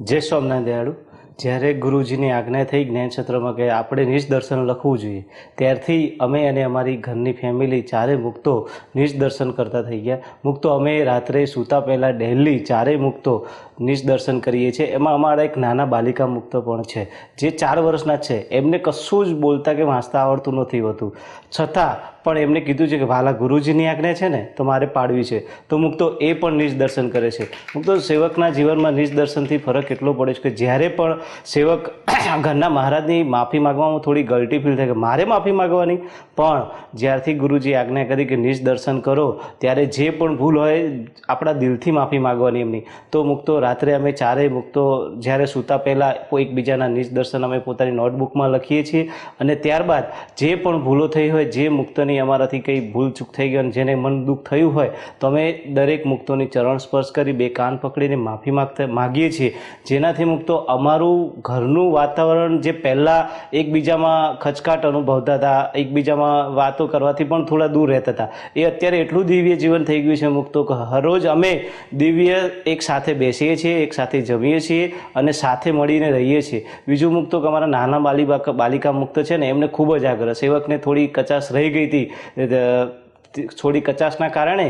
જય સ્વામિનારાયણ દયાળુ. જ્યારે ગુરુજીની આજ્ઞા થઈ જ્ઞાનક્ષેત્રમાં કે આપણે નિજ દર્શન લખવું જોઈએ, ત્યારથી અમે અને અમારી ઘરની ફેમિલી ચારે મુક્તો નિજ દર્શન કરતા થઈ ગયા. મુક્તો અમે રાત્રે સૂતા પહેલાં ડેલી ચારેય મુક્તો નિજ દર્શન કરીએ છીએ. એમાં અમારા એક નાના બાલિકા મુક્ત પણ છે, જે ચાર વર્ષના છે. એમને કશું જ બોલતા કે વાંચતા આવડતું નથી હોતું. છતાં પણ એમને કીધું છે કે વાલા ગુરુજીની આજ્ઞા છે ને, તો મારે પાડવી છે. તો મુક્તો એ પણ નિજ દર્શન કરે છે. મુક્તો સેવકના જીવનમાં નિજ દર્શનથી ફરક એટલો પડે છે કે જ્યારે પણ સેવક ઘરના મહારાજની માફી માગવામાં થોડી ગલટી ફીલ થાય કે મારે માફી માગવાની? પણ જ્યારથી ગુરુજી આજ્ઞા કરી કે નિજ દર્શન કરો, ત્યારે જે પણ ભૂલ હોય આપણા દિલથી માફી માગવાની એમની. તો મુક્તો રાત્રે અમે ચારેય મુક્તો જ્યારે સૂતા પહેલાં એકબીજાના નિજ દર્શન અમે પોતાની નોટબુકમાં લખીએ છીએ અને ત્યારબાદ જે પણ ભૂલો થઈ હોય, જે મુક્તની અમારાથી કંઈ ભૂલ ચૂક થઈ ગઈ અને જેને મન દુઃખ થયું હોય તો અમે દરેક મુક્તોની ચરણ સ્પર્શ કરી બે કાન પકડીને માફી માગતા, માગીએ છીએ. જેનાથી મુક્તો અમારું ઘરનું વાતાવરણ જે પહેલાં એકબીજામાં ખચકાટ અનુભવતા હતા, એકબીજામાં વાતો કરવાથી પણ થોડા દૂર રહેતા હતા. એ અત્યારે એટલું દિવ્ય જીવન થઈ ગયું છે મુક્તો કે હરરોજ અમે દિવ્ય એક સાથે બેસીએ છીએ, એક સાથે જમીએ છીએ અને સાથે મળીને રહીએ છીએ. બીજું મુક્તો કે અમારા નાના બાલિકા બાલિકા મુક્ત છે ને એમને ખૂબ જ આગ્રહ. સેવકને થોડી કચાશ રહી ગઈ હતી. the થોડી કચાશના કારણે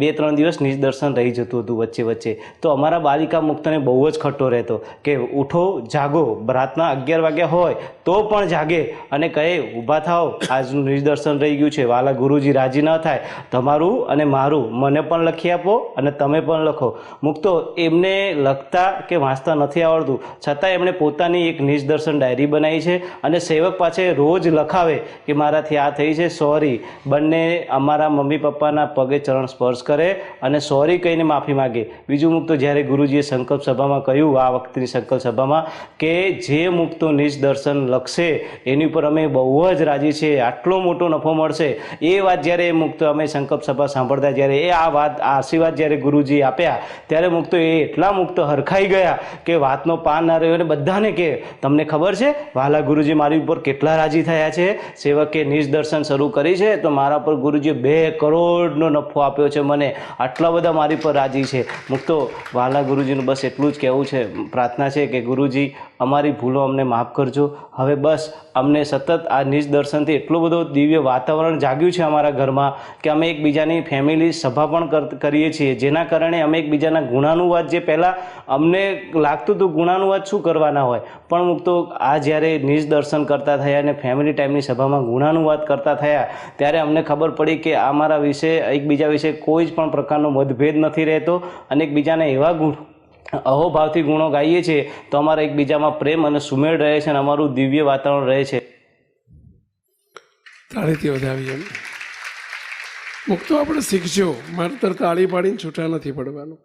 બે ત્રણ દિવસ નિદર્શન રહી જતું હતું વચ્ચે વચ્ચે. તો અમારા બાલિકા મુક્તને બહુ જ ખટ્ટો રહેતો કે ઉઠો, જાગો, રાતના અગિયાર વાગ્યા હોય તો પણ જાગે અને કહે ઊભા થાઓ, આજનું નિદર્શન રહી ગયું છે. વાલા ગુરુજી રાજી ન થાય. તમારું અને મારું, મને પણ લખી આપો અને તમે પણ લખો. મુક્તો એમને લખતા કે વાંચતા નથી આવડતું. છતાં એમણે પોતાની એક નિદર્શન ડાયરી બનાવી છે અને સેવક પાસે રોજ લખાવે કે, મારાથી આ થઈ છે, સોરી. બંને અમારા મમ્મી પપ્પાના પગે ચરણ સ્પર્શ કરે અને સોરી કહીને માફી માગે. બીજું મુક્તો જ્યારે ગુરુજીએ સંકલ્પ સભામાં કહ્યું, આ વખતની સંકલ્પ સભામાં, કે જે મુક્તો નિજ દર્શન લખશે, એની ઉપર અમે બહુ જ રાજી છે આટલો મોટો નફો મળશે. એ વાત જ્યારે એ મુક્તો અમે સંકલ્પ સભા સાંભળતા જ્યારે એ આ વાત, આ આશીર્વાદ જ્યારે ગુરુજી આપ્યા, ત્યારે મુક્તો એ એટલા મુક્ત હરખાઈ ગયા કે વાતનો પાન ના રહ્યો. અને બધાને કે, તમને ખબર છે, વાલા ગુરુજી મારી ઉપર કેટલા રાજી થયા છે? સેવકે નિજ દર્શન શરૂ કરી છે, તો મારા પર ગુરુજીએ બે કરોડનો નફો આપ્યો છે, મને આટલા બધા મારી પર રાજી છે. મુક્તો વાલા ગુરુજીનું બસ એટલું જ કહેવું છે, પ્રાર્થના છે કે ગુરુજી અમારી ભૂલો અમને માફ કરજો. હવે બસ, અમને સતત આ નિજ દર્શનથી એટલું બધું દિવ્ય વાતાવરણ જાગ્યું છે અમારા ઘરમાં કે અમે એકબીજાની ફેમિલી સભા પણ કર- કરીએ છીએ. જેના કારણે અમે એકબીજાના ગુણાનુવાદ જે પહેલાં અમને લાગતું હતું ગુણાનુવાદ શું કરવાના હોય, પણ મુક્તો આ જ્યારે નિજ દર્શન કરતા થયા અને ફેમિલી ટાઈમની સભામાં ગુણાનુવાદ કરતા થયા, ત્યારે અમને ખબર પડી કે અમારા વિશે, એકબીજા વિશે કોઈ જ પણ પ્રકારનો મતભેદ નથી રહેતો અને એકબીજાને એવા ગુણ અહોભાવથી ગુણો ગાઈએ છીએ, તો અમારા એકબીજામાં પ્રેમ અને સુમેળ રહે છે અને અમારું દિવ્ય વાતાવરણ રહે છે. તાળીથી વધાવી મુક્તો આપણે શીખજો. મારે તાળી પાડીને છૂટા નથી પડવાનું.